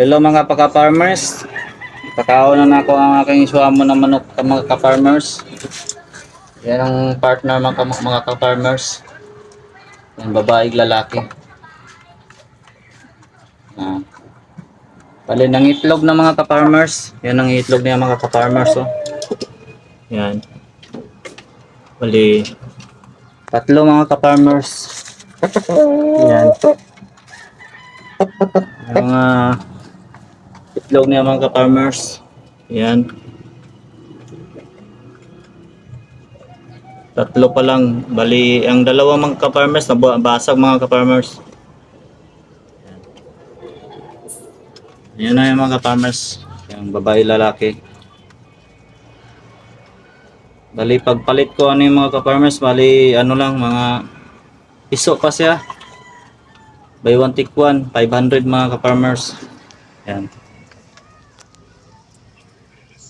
Hello mga paka-farmers. Pakaon na ako ang aking suwamo ng manok ka mga ka-farmers. Yan ang partner mga, mga ka-farmers. Yan babae lalaki. Ah. Bali ng itlog ng mga ka-farmers. Yan ang itlog niya mga ka-farmers. Oh. Yan. Bali tatlo mga ka-farmers. Yan. Yung mga itlog niya mga ka-farmers. Yan. Tatlo pa lang. Bali, ang dalawang mga ka-farmers, nabasag mga ka-farmers. Yan na yung mga ka-farmers. Yung babae lalaki. Bali, pagpalit ko ano yung mga ka-farmers, bali, ano lang, mga piso pa siya. Buy one take one, 500 mga ka-farmers. Yan.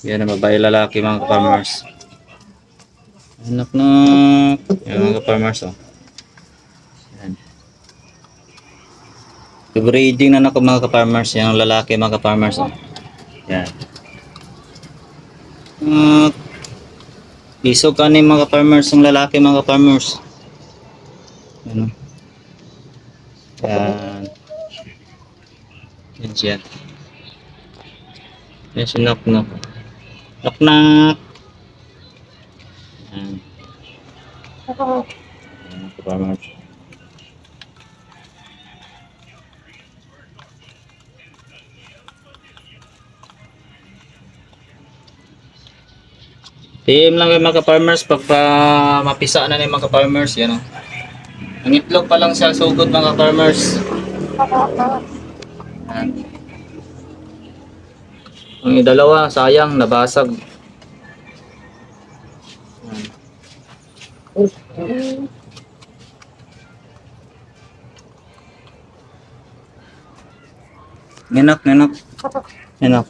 Yan ang babae lalaki mga ka-farmers. Anak na. Yan mga ka-farmers oh. Yan. Breeding na ako mga ka-farmers. Yan ang lalaki mga ka-farmers oh. Yan. Uh, isog ka ni mga ka-farmers ang lalaki mga ka-farmers. Ano? Yan. Yan siya. Yan si Knock Knock. Knock Knock. Yan. Yan, ka-farmers. Team lang kayo mga farmers pag pa mapisa na ni mga farmers yan oh. Ang itlog pa lang siya sugod mga farmers. Yan. Ang dalawa sayang nabasag. Ninak, ninak. Ninak.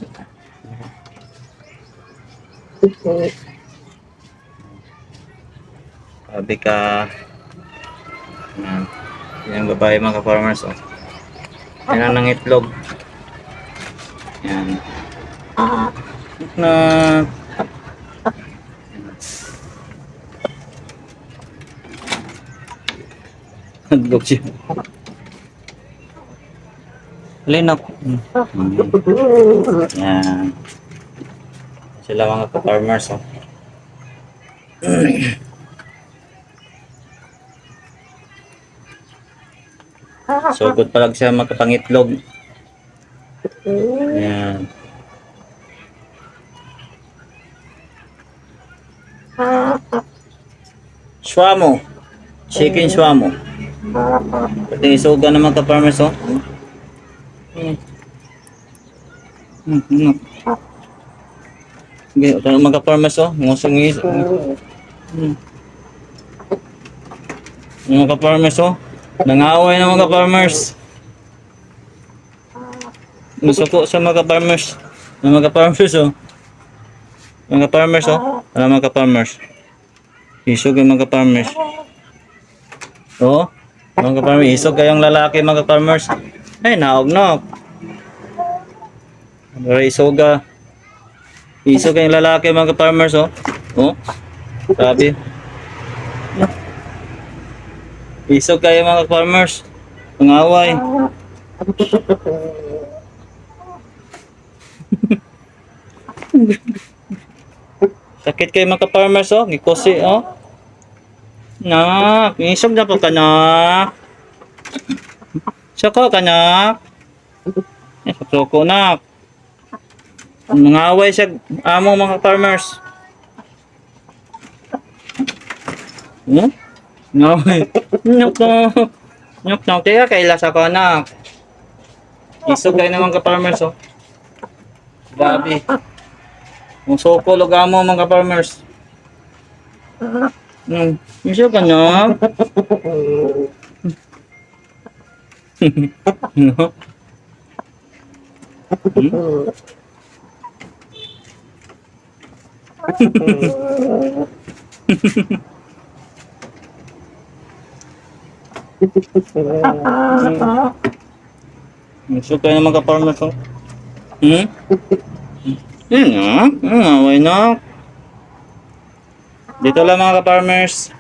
Sabi ka yan. Yan ang babae mga farmers oh. Yan ang ng itlog. Yan. Na Hadlok siya. Linok. Yan. Sila mga farmers oh. Sugod pa lang siya magkapangitlog. Yan. Swamo. Chicken swamo. Pati isuga naman ka farmers oh. Hmm, ano? Sige, naman ka farmers oh. Ngusong ngis. Hmm. Mga ka-farmers oh. Nangaway na mga farmers. Musuko sa mga farmers. Mga farmers oh. Mga farmers oh. Ano mga farmers? Isog yung mga farmers. Oh. Mga farmers, isog kayong lalaki mga farmers. Ay, naog naog. Pero isoga. Isog kayong lalaki mga farmers oh. Oh. Sabi. Isog kayo mga farmers. Pangaway. Sakit kayo mga farmers oh. Gikusi oh. Nak, isog na po ka nak. Sako ka nak. Eh, sako nak. Nangaway siya amo mga farmers. Hmm? Nyok no. Nyok no. Kaya kaila sa ko na. Isog kayo naman ka farmers oh. Grabe. Kung soko lugar mo mga farmers. Hmm. Isog ka na. no. Hmm? Isog kayo naman ka farmers oh. Hmm? Yun nga. Yun nga, why not? Dito lang mga ka-farmers.